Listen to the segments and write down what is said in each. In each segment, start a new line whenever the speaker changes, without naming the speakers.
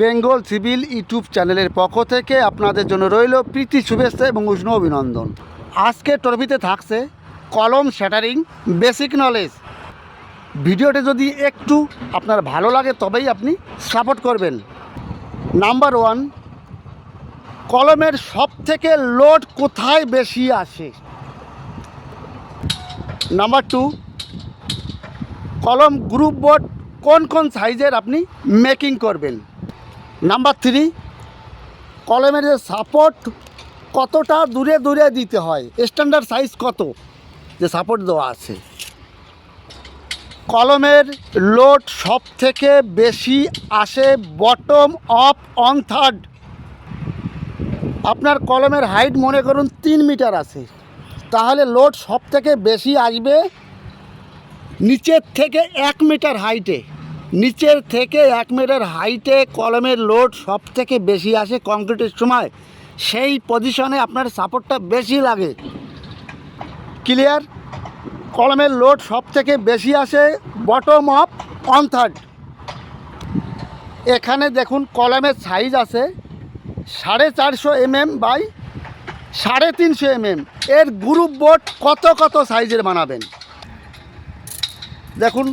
Bengal civil YouTube চ্যানেলের পক্ষ থেকে আপনাদের জন্য রইল প্রীতি, শুভেচ্ছা এবং উষ্ণ অভিনন্দন। আজকে ট্রফিতে থাকছে কলম শ্যাটারিং বেসিক নলেজ ভিডিওটি যদি একটু আপনার ভালো লাগে, তবেই আপনি সাপোর্ট করবেন। নাম্বার ওয়ান কলমের সব থেকে লোড কোথায় বেশি আসে? নাম্বার টু কলম গ্রুপ বোর্ড কোন কোন সাইজের আপনি মেকিং করবেন? নাম্বার থ্রি কলমের যে সাপোর্ট কতটা দূরে দূরে দিতে হয়? স্ট্যান্ডার্ড সাইজ কত? যে সাপোর্ট দেওয়া আছে। কলমের লোড সব থেকে বেশি আসে বটম অফ অন থার্ড আপনার কলমের হাইট মনে করুন তিন মিটার আছে। তাহলে লোড সব থেকে বেশি আসবে নিচের থেকে এক মিটার হাইটে নিচের থেকে এক মিটার হাইটে কলমের লোড সব থেকে বেশি আসে কংক্রিটের সময়। সেই পজিশনে আপনার সাপোর্টটা বেশি লাগে। ক্লিয়ার কলমের লোড সব থেকে বেশি আসে বটম অফ অন থার্ড এখানে দেখুন কলমের সাইজ আছে সাড়ে চারশো এমএম বাই সাড়ে তিনশো এমএম এর গ্রুপ বোর্ড কত কত সাইজের বানাবেন? দেখুন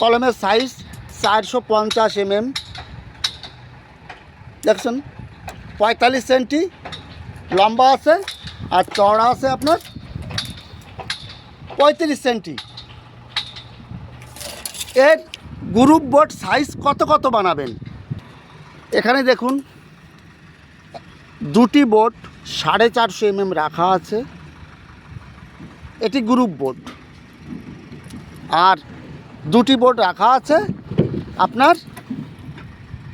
কলমের সাইজ চারশো পঞ্চাশ এমএম। দেখছেন? পঁয়তাল্লিশ সেন্টি, লম্বা আছে আর চওড়া আছে আপনার পঁয়ত্রিশ সেন্টি। এর গ্রুপ বোর্ড সাইজ কত কত বানাবেন? এখানে দেখুন, দুটি বোর্ড সাড়ে চারশো এমএম রাখা আছে। এটি গ্রুপ বোর্ড আর দুটি বোর্ড রাখা আছে আপনার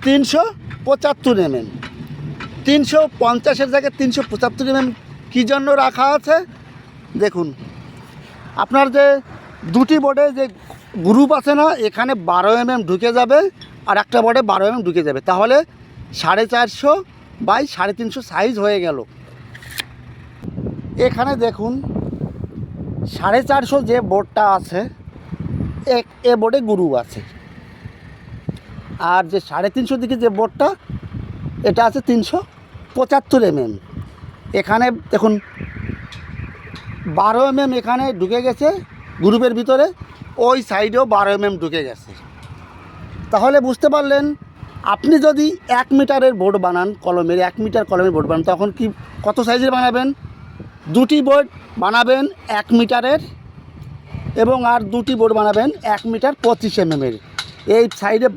তিনশো পঁচাত্তর এমএম তিনশো পঞ্চাশের জায়গায় তিনশো পঁচাত্তর এমএম কী জন্য রাখা আছে? দেখুন, আপনার যে দুটি বোর্ডে যে গ্রুপ আছে না, এখানে বারো এমএম ঢুকে যাবে আর একটা বোর্ডে বারো এমএম ঢুকে যাবে। তাহলে সাড়ে চারশো বাই সাড়ে তিনশো সাইজ হয়ে গেল। এখানে দেখুন, সাড়ে চারশো যে বোর্ডটা আছে এক এ বোর্ডে গ্রুপ আছে। আর যে সাড়ে তিনশো দিকে যে বোর্ডটা, এটা আছে তিনশো পঁচাত্তর এমএম এখানে দেখুন, বারো এমএম এখানে ঢুকে গেছে গ্রুপের ভিতরে, ওই সাইডেও বারো এমএম ঢুকে গেছে। তাহলে বুঝতে পারলেন, আপনি যদি এক মিটারের বোর্ড বানান কলমের, এক মিটার কলমের বোর্ড বানান, তখন কি কত সাইজের বানাবেন? দুটি বোর্ড বানাবেন এক মিটারের এবং আর দুটি বোর্ড বানাবেন এক মিটার পঁচিশ এমএমের এই সাইডে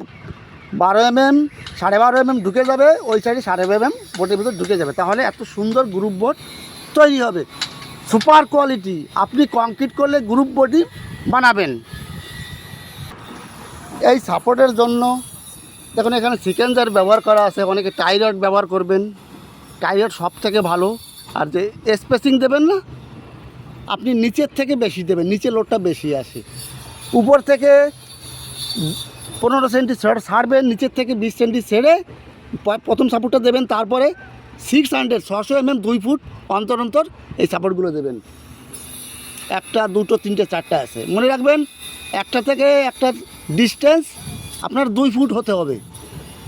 বারো এমএম সাড়ে বারো এমএম ঢুকে যাবে, ওই সাইডে সাড়ে এমএম বোর্ডের ভিতর ঢুকে যাবে। তাহলে এত সুন্দর গ্রুপ বোর্ড তৈরি হবে। সুপার কোয়ালিটি আপনি কংক্রিট করলে গ্রুপ বোর্ডই বানাবেন। এই সাপোর্টের জন্য, দেখুন এখানে সিকেন্সার ব্যবহার করা আছে, অনেকে টাইরড ব্যবহার করবেন। টাইরড সব থেকে ভালো। আর যে স্পেসিং দেবেন না, আপনি নিচের থেকে বেশি দেবেন, নিচে লোডটা বেশি আসে। উপর থেকে পনেরো সেন্টি ছাড়বেন নিচের থেকে বিশ সেন্টি প- প্রথম সাপোর্টটা দেবেন, তারপরে সিক্স হান্ড্রেড ছশো এমএম দুই ফুট অন্তর অন্তর এই সাপোর্টগুলো দেবেন। একটা, দুটো, তিনটে, চারটে আছে। মনে রাখবেন, একটা থেকে একটা ডিস্টেন্স আপনার দুই ফুট হতে হবে।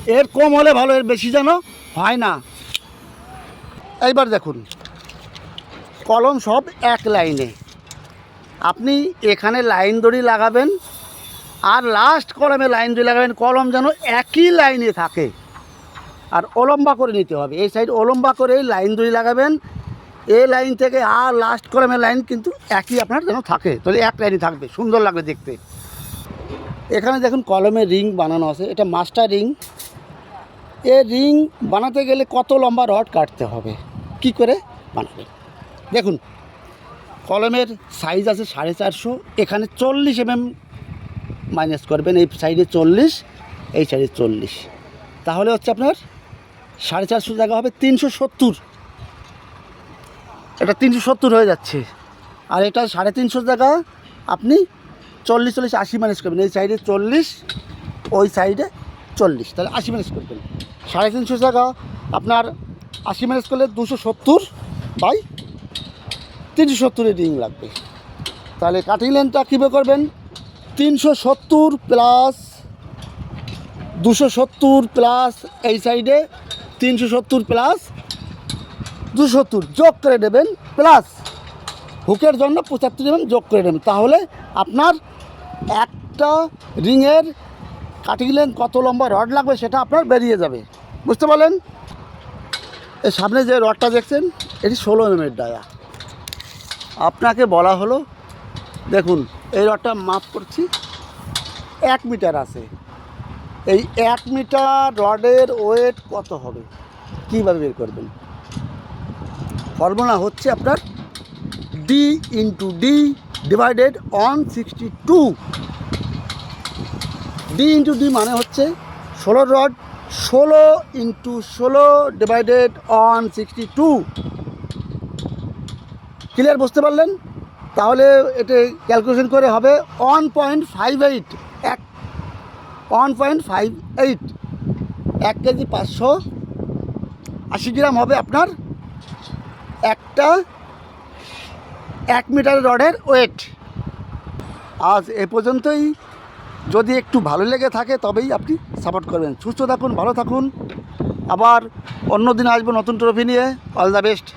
এর কম হলে ভালো, এর বেশি যেন হয় না। এইবার দেখুন, কলম সব এক লাইনে। আপনি এখানে লাইন দড়ি লাগাবেন আর লাস্ট কলমে লাইন দড়ি লাগাবেন কলম যেন একই লাইনে থাকে। আর ওলম্বা করে নিতে হবে। এই সাইড ওলম্বা করে লাইন দড়ি লাগাবেন। এই লাইন থেকে আর লাস্ট কলমের লাইন কিন্তু একই আপনার যেন থাকে। তাহলে এক লাইনই থাকবে। সুন্দর লাগবে দেখতে। এখানে দেখুন কলমের রিং বানানো আছে। এটা মাস্টার রিং এ রিং বানাতে গেলে কত লম্বা রড কাটতে হবে? কি করে? বানাবেন। দেখুন কলমের সাইজ আছে সাড়ে চারশো। এখানে চল্লিশ এমএম মাইনাস করবেন, এই সাইডে চল্লিশ, এই সাইডে চল্লিশ। তাহলে হচ্ছে আপনার সাড়ে চারশো জায়গা হবে তিনশো সত্তর। এটা তিনশো সত্তর হয়ে যাচ্ছে। আর এটা সাড়ে তিনশো জায়গা আপনি চল্লিশ চল্লিশ, আশি মাইনাস করবেন। এই সাইডে চল্লিশ, ওই সাইডে চল্লিশ। তাহলে আশি মাইনাস করবেন। সাড়ে তিনশো জায়গা আপনার আশি মাইনাস করলে দুশো সত্তর বাই তিনশো সত্তরের রিং লাগবে। তাহলে কাটিং লেনটা কীভাবে করবেন? তিনশো সত্তর প্লাস দুশো সত্তর প্লাস এই সাইডে তিনশো সত্তর প্লাস দুশো সত্তর যোগ করে নেবেন প্লাস হুকের জন্য পঁচাত্তর নেবেন, যোগ করে নেবেন। তাহলে আপনার একটা রিংয়ের কাটিং লেন্থ কত লম্বা রড লাগবে সেটা আপনার বেরিয়ে যাবে। বুঝতে পারলেন? এই সামনে যে রডটা দেখছেন, এটি ষোলো এমএমের ডায়া আপনাকে বলা হলো, দেখুন এই রডটা মাপ করছি। এক মিটার আছে। এই এক মিটার রডের ওয়েট কত হবে? কীভাবে বের করবেন? ফর্মুলা হচ্ছে আপনার D into D divided on sixty two D into D মানে হচ্ছে ষোলো রড, ষোলো ইন্টু ষোলো divided on sixty two clear বুঝতে পারলেন? তাহলে এটা ক্যালকুলেশন করে হবে ওয়ান পয়েন্ট ফাইভ এইট এক ওয়ান পয়েন্ট ফাইভ এইট এক কেজি পাঁচশো আশি গ্রাম হবে আপনার একটা এক মিটার রডের ওয়েট আজ এ পর্যন্তই। যদি একটু ভালো লেগে থাকে তবেই আপনি সাপোর্ট করবেন। সুস্থ থাকুন, ভালো থাকুন। আবার অন্য দিন আসব নতুন ট্রফি নিয়ে। All the best